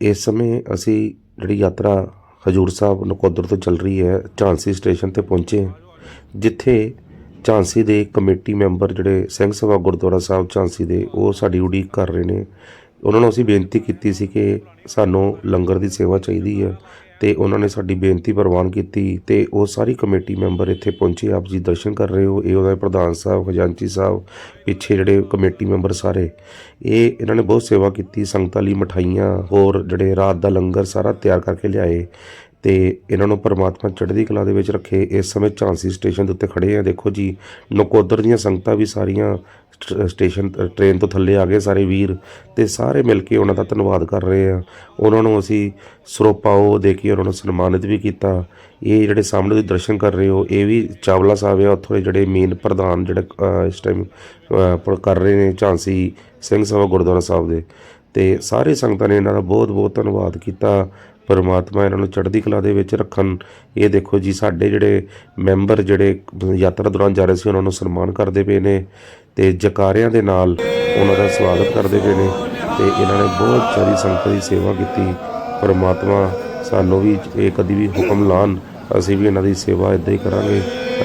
ਇਸ ਸਮੇਂ ਅਸੀਂ ਜਿਹੜੀ ਯਾਤਰਾ ਹਜੂਰ ਸਾਹਿਬ ਨਕੋਦਰ ਤੋਂ ਚੱਲ ਰਹੀ ਹੈ, ਝਾਂਸੀ ਸਟੇਸ਼ਨ ਤੇ ਪਹੁੰਚੇ ਜਿੱਥੇ ਝਾਂਸੀ ਦੇ ਕਮੇਟੀ ਮੈਂਬਰ ਜਿਹੜੇ ਸਿੰਘ ਸਭਾ ਗੁਰਦੁਆਰਾ ਸਾਹਿਬ ਝਾਂਸੀ ਦੇ, ਉਹ ਸਾਡੀ ਉਡੀਕ ਕਰ ਰਹੇ ਨੇ। ਉਹਨਾਂ ਨੂੰ ਅਸੀਂ ਬੇਨਤੀ ਕੀਤੀ ਸੀ ਕਿ ਸਾਨੂੰ ਲੰਗਰ ਦੀ ਸੇਵਾ ਚਾਹੀਦੀ ਹੈ। ਤੇ ਉਹਨਾਂ ਨੇ ਸਾਡੀ ਬੇਨਤੀ ਪ੍ਰਵਾਨ ਕੀਤੀ ਤੇ ਉਹ ਸਾਰੀ ਕਮੇਟੀ ਮੈਂਬਰ ਇੱਥੇ ਪਹੁੰਚੇ, ਆਪ ਜੀ ਦਰਸ਼ਨ ਕਰ ਰਹੇ ਹੋ, ਇਹ ਉਹਦਾ ਪ੍ਰਧਾਨ ਸਾਹਿਬ, ਖਜ਼ਾਨਚੀ ਸਾਹਿਬ, ਪਿੱਛੇ ਜਿਹੜੇ ਕਮੇਟੀ ਮੈਂਬਰ ਸਾਰੇ, ਇਹ ਇਹਨਾਂ ਨੇ ਬਹੁਤ ਸੇਵਾ ਕੀਤੀ, ਸੰਗਤਾਂ ਲਈ ਮਠਾਈਆਂ, ਹੋਰ ਜਿਹੜੇ ਰਾਤ ਦਾ ਲੰਗਰ ਸਾਰਾ ਤਿਆਰ ਕਰਕੇ ਲਿਆਏ ਤੇ ਇਹਨਾਂ ਨੂੰ ਪਰਮਾਤਮਾ ਚੜ੍ਹਦੀ ਕਲਾ ਦੇ ਵਿੱਚ ਰੱਖੇ, ਇਸ ਸਮੇਂ ਝਾਂਸੀ ਸਟੇਸ਼ਨ ਦੇ ਉੱਤੇ ਖੜੇ ਆ, ਦੇਖੋ ਜੀ, ਨਕੋਦਰ ਦੀਆਂ ਸੰਗਤਾਂ ਵੀ ਸਾਰੀਆਂ ਸਟੇਸ਼ਨ ਟ੍ਰੇਨ ਤੋਂ ਥੱਲੇ ਆ ਗਏ ਸਾਰੇ ਵੀਰ ਤੇ ਸਾਰੇ ਮਿਲ ਕੇ ਉਹਨਾਂ ਦਾ ਧੰਨਵਾਦ ਕਰ ਰਹੇ ਆ। ਉਹਨਾਂ ਨੂੰ ਅਸੀਂ ਸਰੋਪਾ ਉਹ ਦੇ ਕੇ ਉਹਨਾਂ ਨੂੰ ਸਨਮਾਨਿਤ ਵੀ ਕੀਤਾ। ਇਹ ਜਿਹੜੇ ਸਾਹਮਣੇ ਤੁਸੀਂ ਦਰਸ਼ਨ ਕਰ ਰਹੇ ਹੋ, ਇਹ ਵੀ ਚਾਵਲਾ ਸਾਹਿਬ ਆ, ਉੱਥੋਂ ਦੇ ਜਿਹੜੇ ਮੇਨ ਪ੍ਰਧਾਨ ਜਿਹੜਾ ਇਸ ਟਾਈਮ ਕਰ ਰਹੇ ਨੇ ਝਾਂਸੀ ਸਿੰਘ ਸਭਾ ਗੁਰਦੁਆਰਾ ਸਾਹਿਬ ਦੇ। ਤੇ ਸਾਰੇ ਸੰਗਤਾਂ ਨੇ ਇਹਨਾਂ ਦਾ ਬਹੁਤ ਬਹੁਤ ਧੰਨਵਾਦ ਕੀਤਾ। ਪਰਮਾਤਮਾ ਇਹਨਾਂ ਨੂੰ ਚੜ੍ਹਦੀ ਕਲਾ ਦੇ ਵਿੱਚ ਰੱਖਣ। ਇਹ ਦੇਖੋ ਜੀ, ਸਾਡੇ ਜਿਹੜੇ ਮੈਂਬਰ ਜਿਹੜੇ ਯਾਤਰਾ ਦੌਰਾਨ ਜਾ ਰਹੇ ਸੀ, ਉਹਨਾਂ ਨੂੰ ਸਨਮਾਨ ਕਰਦੇ ਪਏ ਨੇ। ਤੇ ਜਕਾਰਿਆਂ ਦੇ ਨਾਲ ਉਹਨਾਂ ਦਾ ਸਵਾਗਤ ਕਰਦੇ ਪਏ ਨੇ ਤੇ ਇਹਨਾਂ ਨੇ ਬਹੁਤ ਸਾਰੀ ਸੰਗਤ ਦੀ ਸੇਵਾ ਕੀਤੀ। ਪਰਮਾਤਮਾ ਸਾਨੂੰ ਵੀ ਇਹ ਕਦੀ ਵੀ ਹੁਕਮ ਲਾਣ ਅਸੀਂ ਵੀ ਇਹਨਾਂ ਦੀ ਸੇਵਾ ਇਦਾਂ ਹੀ ਕਰਾਂਗੇ।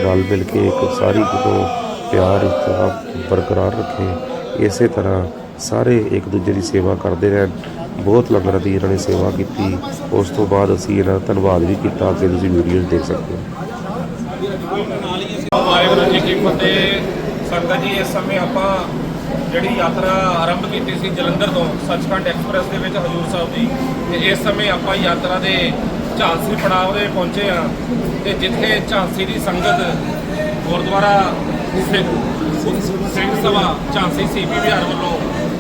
ਰਲ ਮਿਲ ਕੇ ਇੱਕ ਸਾਰੀ ਕਿਤੋਂ ਪਿਆਰ ਇਸ ਬਰਕਰਾਰ ਰੱਖੇ। ਇਸੇ ਤਰ੍ਹਾਂ ਸਾਰੇ ਇੱਕ ਦੂਜੇ ਦੀ ਸੇਵਾ ਕਰਦੇ ਰਹਿਣ। ਬਹੁਤ ਲੰਗਰਾਂ ਦੀ ਇਹਨਾਂ ਨੇ ਸੇਵਾ ਕੀਤੀ। ਉਸ ਤੋਂ ਬਾਅਦ ਅਸੀਂ ਇਹਨਾਂ ਦਾ ਧੰਨਵਾਦ ਵੀ ਕੀਤਾ ਅੱਗੇ ਤੁਸੀਂ ਵੀਡੀਓ ਦੇਖ ਸਕਦੇ ਹੋ। ਵਾਹਿਗੁਰੂ ਜੀ ਕੀ ਫਤਿਹ ਸੰਗਤ ਜੀ, ਇਸ ਸਮੇਂ ਆਪਾਂ ਜਿਹੜੀ ਯਾਤਰਾ ਆਰੰਭ ਕੀਤੀ ਸੀ ਜਲੰਧਰ ਤੋਂ, ਸੱਚਖੰਡ ਐਕਸਪ੍ਰੈਸ ਦੇ ਵਿੱਚ ਹਜੂਰ ਸਾਹਿਬ ਦੀ। ਤੇ ਇਸ ਸਮੇਂ ਆਪਾਂ ਯਾਤਰਾ ਦੇ ਝਾਂਸੀ ਪੜਾਵ ਦੇ ਪਹੁੰਚੇ ਆ ਤੇ ਜਿੱਥੇ ਝਾਂਸੀ ਦੀ ਸੰਗਤ ਗੁਰਦੁਆਰਾ ਸਿੱਖ ਸਿੰਘ ਸਭਾ ਝਾਂਸੀ ਸੀਪੀ ਵਿਹਾਰ ਵੱਲੋਂ,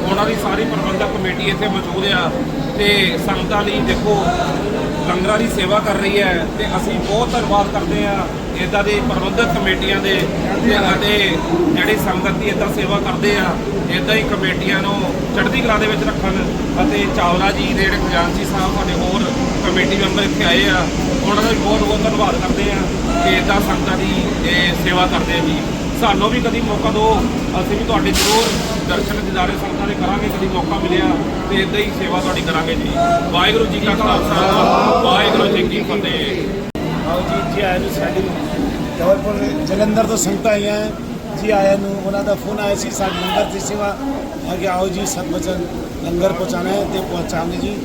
ਉਹਨਾਂ ਦੀ ਸਾਰੀ ਪ੍ਰਬੰਧਕ ਕਮੇਟੀ ਇੱਥੇ ਮੌਜੂਦ ਆ। ਤੇ ਸੰਗਤਾਂ ਲਈ ਦੇਖੋ ਲੰਗਰਾਂ ਦੀ ਸੇਵਾ ਕਰ ਰਹੀ ਹੈ ਤੇ ਅਸੀਂ ਬਹੁਤ ਧੰਨਵਾਦ ਕਰਦੇ ਹਾਂ ਇਦਾਂ ਦੇ ਪ੍ਰਬੰਧਕ ਕਮੇਟੀਆਂ ਦੇ ਤੇ ਅਤੇ ਜਿਹੜੀ ਸੰਗਤ ਦੀ ਇਦਾਂ ਸੇਵਾ ਕਰਦੇ ਆ ਇਦਾਂ ਹੀ ਕਮੇਟੀਆਂ ਨੂੰ ਚੜ੍ਹਦੀ ਕਲਾ ਦੇ ਵਿੱਚ ਰੱਖਣ ਅਤੇ ਚਾਵਲਾ ਜੀ ਦੇ ਜਿਹੜੇ ਖਜ਼ਾਨਚੀ ਸਾਹਿਬ ਸਾਡੇ ਹੋਰ ਕਮੇਟੀ ਮੈਂਬਰ ਇੱਥੇ ਆਏ ਆ, ਉਹਨਾਂ ਦਾ ਬਹੁਤ ਬਹੁਤ ਧੰਨਵਾਦ ਕਰਦੇ ਆ ਕਿ ਇਦਾਂ ਸੰਗਤਾਂ ਦੀ ਇਹ ਸੇਵਾ ਕਰਦੇ ਆ ਜੀ। ਸਾਨੂੰ ਵੀ ਕਦੀ ਮੌਕਾ ਦਿਓ। ਅਸੀਂ ਵੀ ਤੁਹਾਡੇ ਜ਼ਰੂਰ ਦਰਸ਼ਨ ਦਿਦਾਰੇ ਸੰਗਤਾਂ ਦੇ ਕਰਾਂਗੇ ਕਦੀ ਮੌਕਾ ਮਿਲਿਆ ਤੇ ਇਦਾਂ ਹੀ ਸੇਵਾ ਤੁਹਾਡੀ ਕਰਾਂਗੇ ਜੀ। ਵਾਹਿਗੁਰੂ ਜੀ ਕਾ ਖਾਲਸਾ ਵਾਹਿਗੁਰੂ ਜੀ ਕੀ ਫਤਿਹ। ਆਓ ਜੀ ਜੀ ਆਇਆਂ ਨੂੰ ਸਾਡੀ ਜਬਲਪੁਰ ਜਲੰਧਰ ਤੋਂ ਸੰਗਤਾਂ ਆਈਆਂ। ਹੈ। ਜੀ ਆਇਆਂ ਨੂੰ ਉਹਨਾਂ ਦਾ ਫੋਨ ਆਇਆ ਸੀ ਸਾਡੀ ਲੰਗਰ ਦੀ ਸੇਵਾ। ਆ ਕਿ ਆਓ ਜੀ ਸਤ ਬਚਨ ਲੰਗਰ ਪਹੁੰਚਾਣਾ ਹੈ ਤੇ ਪਹੁੰਚਾਵਾਂਗੇ ਜੀ।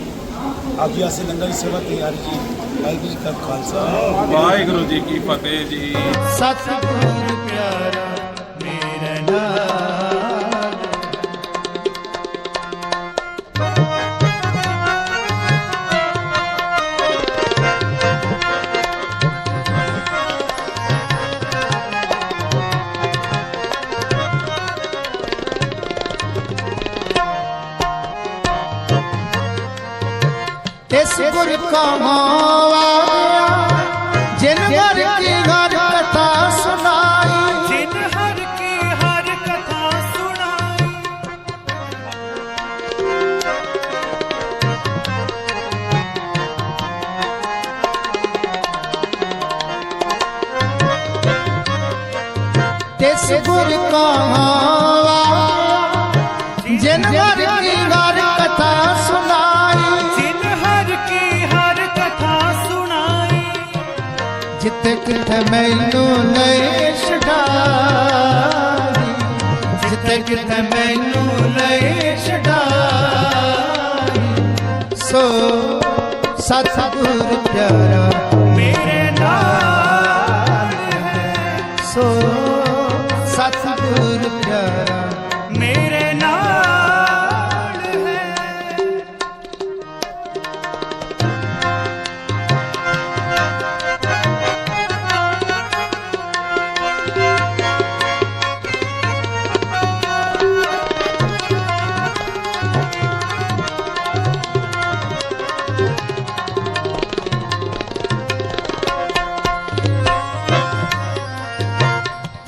ਆਪ ਜੀ ਅਸੀਂ ਲੰਗਰ ਦੀ ਸੇਵਾ ਤਿਆਰੀ ਜੀ। ਵਾਹਿਗੁਰੂ ਜੀ ਕਾ ਖਾਲਸਾ। ਵਾਹਿਗੁਰੂ ਜੀ ਕੀ ਫਤਿਹ ਜੀ। ਸਤਿਗੁਰ ਪਿਆਰਾ ਮੇਰੇ ਨਾਲ ਇਸ ਗੁਰ ਕਾ ਮਾਵਾਇਆ ਤਿਸ ਗੁਰ ਕਾ ਮਾਵਾਇਆ ਜਿਨ ਹਰ ਕੀ ਹਰ ਕਥਾ ਸੁਣਾਈ। ਜਿਨ ਹਰ ਕੀ ਹਰ ਕਥਾ ਸੁਣਾਈ। ਜਿੱਥੇ ਕਿਥੇ ਮੈਨੂੰ ਨਹੀਂ ਛਡਾਈ ਜਿੱਥੇ ਕਿਥੇ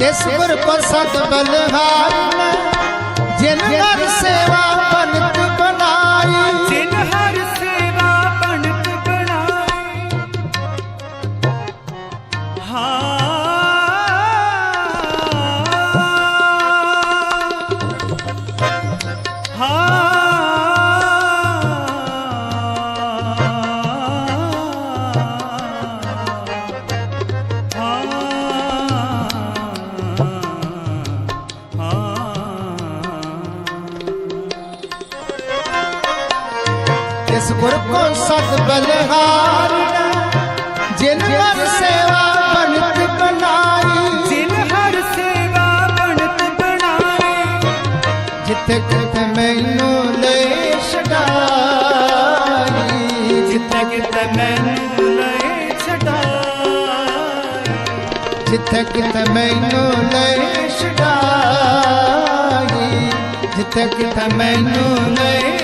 ਤਿਸ ਗੁਰ ਪ੍ਰਸਤ ਬਲਹਾਰ ਜਿਨ ਹਰ ਸੇਵਾ ਬਨਤ ਬਣਾਈ ਗੁਰ ਕੋ ਸਤ ਬਲਹਾਰੀ ਜਿਨ ਮਨ ਸੇਵਾ ਬਣਤ ਬਣਾਈ। ਜਿਨ ਹਰ ਸੇਵਾ ਬਣਤ ਬਣਾਈ। ਜਿੱਥੇ ਕਿਤੇ ਮੈਨੂੰ ਲੈ ਛਡਾਈ ਜਿੱਥੇ ਕਿਤੇ ਮੈਨੂੰ ਲੈ ਛਡਾਈ ਜਿੱਥੇ ਕਿਤੇ ਮੈਨੂੰ ਲੈ ਛਡਾਈ ਜਿੱਥੇ ਕਿਤੇ ਮੈਨੂੰ ਲੈ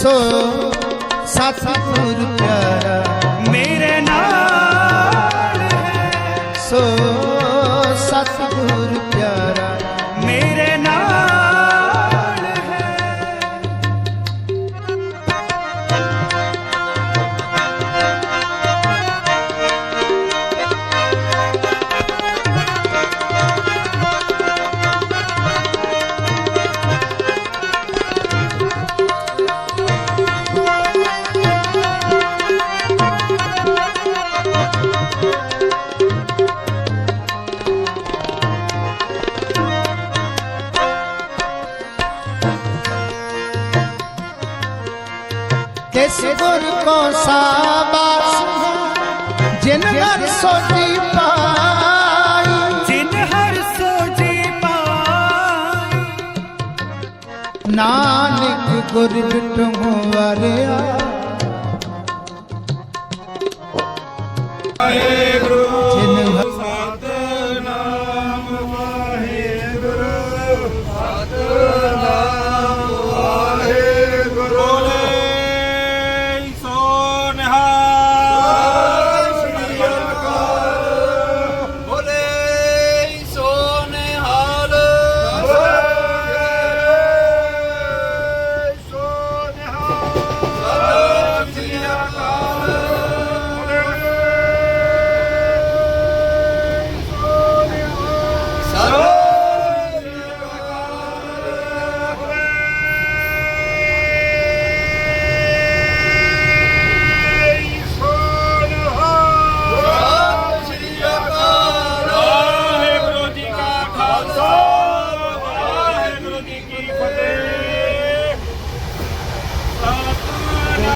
ਸੋ ਸਤਿਗੁਰ ਗੁਰ ਕੋ ਸਾਬਾਸ ਜਿਨ ਮਨ ਸੋਚੀ ਪਾਈ। ਜਿਨ ਹਰ ਸੋਜੀ ਪਾਈ। ਨਾਨਕ ਗੁਰ ਬਿਟੂ